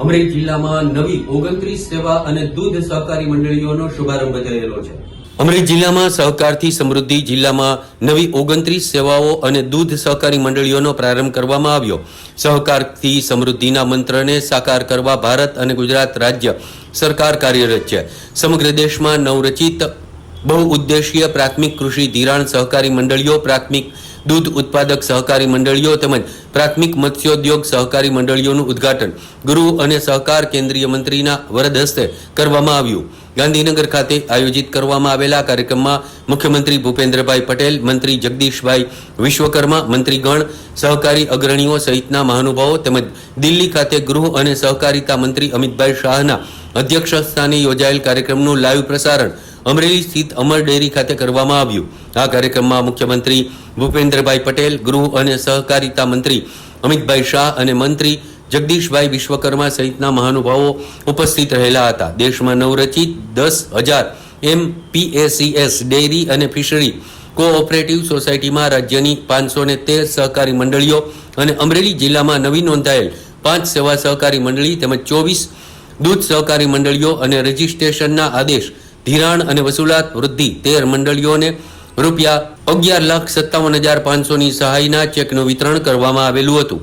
અમરેલી જિલ્લામાં નવી ઓગણત્રીસ સેવા અને દૂધ સહકારી મંડળીઓનો શુભારંભ થયેલો છે. અમરેલી જિલ્લામાં સહકારથી સમૃદ્ધિ જિલ્લામાં નવી ઓગણત્રીસ સેવાઓ અને દૂધ સહકારી મંડળીઓનો પ્રારંભ કરવામાં આવ્યો. સહકારથી સમૃદ્ધિના મંત્રને સાકાર કરવા ભારત અને ગુજરાત રાજ્ય સરકાર કાર્યરત છે. સમગ્ર દેશમાં નવરચિત, બહુઉદ્દેશીય પ્રાથમિક કૃષિ ધિરાણ સહકારી મંડળીઓ પ્રાથમિક દૂધ ઉત્પાદક સહકારી મંડળીઓ તેમજ પ્રાથમિક મત્સ્યોદ્યોગ સહકારી મંડળીઓનું ઉદ્ઘાટન ગૃહ અને સહકાર કેન્દ્રીય મંત્રીના વરદ હસ્તે કરવામાં આવ્યું. ગાંધીનગર ખાતે આયોજિત કરવામાં આવેલા કાર્યક્રમમાં મુખ્યમંત્રી ભૂપેન્દ્રભાઈ પટેલ, મંત્રી જગદીશભાઈ વિશ્વકર્મા મંત્રીગણ સહકારી અગ્રણીઓ સહિતના મહાનુભાવો તેમજ દિલ્હી ખાતે ગૃહ અને સહકારિતા મંત્રી અમિતભાઈ શાહના અધ્યક્ષ સ્થાને યોજાયેલ કાર્યક્રમનું લાઈવ પ્રસારણ અમરેલી સ્થિત અમર ડેરી ખાતે કરવામાં આવ્યું. આ કાર્યક્રમમાં મુખ્યમંત્રી ભૂપેન્દ્રભાઈ પટેલ, ગૃહ અને સહકારિતા મંત્રી અમિતભાઈ શાહ અને મંત્રી જગદીશભાઈ વિશ્વકર્મા સહિતના મહાનુભાવો ઉપસ્થિત રહેલા હતા. દેશમાં નવરચિત દસ હજાર એમ પીએસીએસ ડેરી અને ફિશરી કોઓપરેટિવ સોસાયટીમાં રાજ્યની પાંચસો ને તેર સહકારી મંડળીઓ અને અમરેલી જિલ્લામાં નવી નોંધાયેલ પાંચ સેવા સહકારી મંડળી તેમજ ચોવીસ દૂધ સહકારી મંડળીઓ અને રજીસ્ટ્રેશનના આદેશ ધિરાણ અને વસૂલાત વૃદ્ધિ તેર મંડળીઓને રૂપિયા અગિયાર લાખ સત્તાવન હજાર પાંચસોની સહાયના ચેકનું વિતરણ કરવામાં આવેલું હતું.